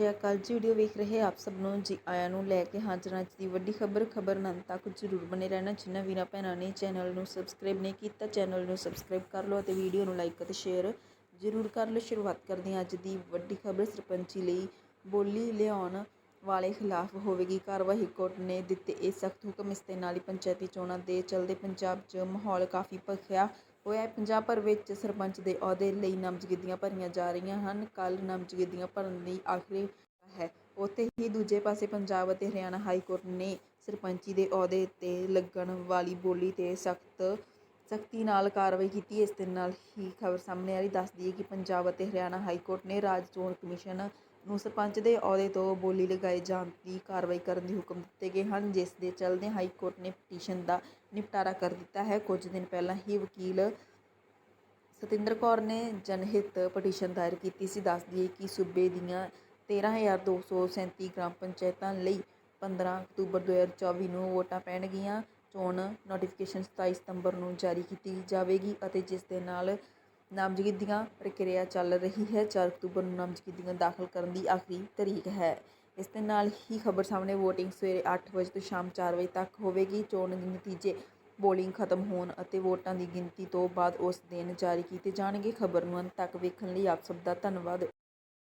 ਸ਼੍ਰੀ ਅਕਾਲ ਜੀ ਵੀਡੀਓ ਵੇਖ ਰਹੇ ਆਪ ਸਭ ਨੂੰ, ਜੀ ਆਇਆਂ ਨੂੰ ਲੈ ਕੇ ਹਾਜ਼ਰ ਹਾਂ ਅੱਜ ਦੀ ਵੱਡੀ ਖਬਰ ਖਬਰ ਨੰਦ ਤੱਕ ਜ਼ਰੂਰ ਬਨੇ ਰਹਿਣਾ। ਜਿਨ੍ਹਾਂ ਵੀਰਾਂ ਭੈਣਾਂ ਨੇ ਚੈਨਲ ਨੂੰ ਸਬਸਕ੍ਰਾਈਬ ਨਹੀਂ ਕੀਤਾ ਚੈਨਲ ਨੂੰ ਸਬਸਕ੍ਰਾਈਬ ਕਰ ਲਓ ਅਤੇ ਵੀਡੀਓ ਨੂੰ ਲਾਈਕ ਅਤੇ ਸ਼ੇਅਰ ਜ਼ਰੂਰ ਕਰ ਲਓ। ਸ਼ੁਰੂਆਤ ਕਰਦੇ ਹਾਂ ਅੱਜ ਦੀ ਵੱਡੀ ਖਬਰ, ਸਰਪੰਚੀ ਲਈ ਬੋਲੀ ਲਿਆਉਣ ਵਾਲੇ ਖਿਲਾਫ ਹੋਵੇਗੀ ਕਾਰਵਾਈ। ਕੋਰਟ ਨੇ ਦਿੱਤੇ ਇਹ ਸਖਤ ਹੁਕਮ, ਇਸ ਦੇ ਨਾਲ ਹੀ ਪੰਚਾਇਤੀ ਚੋਣਾਂ ਦੇ ਚਲਦੇ ਪੰਜਾਬ 'ਚ ਮਾਹੌਲ ਕਾਫੀ ਭਖਿਆ ਹੋਇਆ ਹੈ। ਪੰਜਾਬ ਭਰ ਵਿੱਚ ਸਰਪੰਚ ਦੇ ਅਹੁਦੇ ਲਈ ਨਾਮਜ਼ਦਗੀਆਂ ਭਰੀਆਂ ਜਾ ਰਹੀਆਂ ਹਨ। ਕੱਲ ਨਾਮਜ਼ਦਗੀਆਂ ਭਰਨ ਦੀ ਆਖਰੀ ਹੈ। ਉੱਥੇ ਹੀ ਦੂਜੇ ਪਾਸੇ ਪੰਜਾਬ ਅਤੇ ਹਰਿਆਣਾ ਹਾਈ ਕੋਰਟ ਨੇ ਸਰਪੰਚੀ ਦੇ ਅਹੁਦੇ ਤੇ ਲੱਗਣ ਵਾਲੀ ਬੋਲੀ ਤੇ ਸਖਤ, ਸਖਤੀ ਨਾਲ ਕਾਰਵਾਈ ਕੀਤੀ। ਇਸ ਦੇ ਨਾਲ ਹੀ ਖਬਰ ਸਾਹਮਣੇ ਆ ਰਹੀ। ਦੱਸਦੀ ਹੈ ਕਿ ਪੰਜਾਬ ਅਤੇ ਹਰਿਆਣਾ ਹਾਈ ਕੋਰਟ ਨੇ ਰਾਜ ਚੋਣ ਕਮਿਸ਼ਨ ਨੂੰ ਸਰਪੰਚ ਦੇ ਅਹੁਦੇ ਤੋਂ ਬੋਲੀ ਲਗਾਏ ਜਾਣ ਦੀ ਕਾਰਵਾਈ ਕਰਨ ਦੇ ਹੁਕਮ ਦਿੱਤੇ ਗਏ ਹਨ, ਜਿਸ ਦੇ ਚਲਦਿਆਂ ਹਾਈ ਕੋਰਟ ਨੇ ਪਟੀਸ਼ਨ ਦਾ ਨਿਪਟਾਰਾ ਕਰ ਦਿੱਤਾ ਹੈ। ਕੁਝ ਦਿਨ ਪਹਿਲਾਂ ਹੀ ਵਕੀਲ ਸਤਿੰਦਰ ਕੌਰ ਨੇ ਜਨਹਿਤ ਪਟੀਸ਼ਨ ਦਾਇਰ ਕੀਤੀ ਸੀ। ਦੱਸਦੀ ਹੈ ਕਿ ਸੂਬੇ ਦੀਆਂ 13237 ਗ੍ਰਾਮ ਪੰਚਾਇਤਾਂ ਲਈ 15 ਅਕਤੂਬਰ 2024 ਨੂੰ ਵੋਟਾਂ ਪੈਣਗੀਆਂ। ਚੋਣ ਨੋਟੀਫਿਕੇਸ਼ਨ 27 ਸਤੰਬਰ ਨੂੰ ਜਾਰੀ ਕੀਤੀ ਜਾਵੇਗੀ ਅਤੇ ਜਿਸ ਦੇ ਨਾਲ ਨਾਮਜ਼ਦਗੀਆਂ ਪ੍ਰਕਿਰਿਆ ਚੱਲ ਰਹੀ ਹੈ। ਚਾਰ ਅਕਤੂਬਰ ਨੂੰ ਨਾਮਜ਼ਦਗੀਆਂ ਦਾਖਲ ਕਰਨ ਦੀ ਆਖਰੀ ਤਰੀਕ ਹੈ। ਇਸ ਦੇ ਨਾਲ ਹੀ ਖਬਰ ਸਾਹਮਣੇ ਵੋਟਿੰਗ ਸਵੇਰੇ 8 ਵਜੇ ਤੋਂ ਸ਼ਾਮ 4 ਵਜੇ ਤੱਕ ਹੋਵੇਗੀ। ਚੋਣ ਦੇ ਨਤੀਜੇ ਪੋਲਿੰਗ ਖਤਮ ਹੋਣ ਅਤੇ ਵੋਟਾਂ ਦੀ ਗਿਣਤੀ ਤੋਂ ਬਾਅਦ ਉਸ ਦਿਨ ਜਾਰੀ ਕੀਤੇ ਜਾਣਗੇ। ਖਬਰ ਨੂੰ ਅੰਤ ਤੱਕ ਵੇਖਣ ਲਈ ਆਪ ਸਭ ਦਾ ਧੰਨਵਾਦ।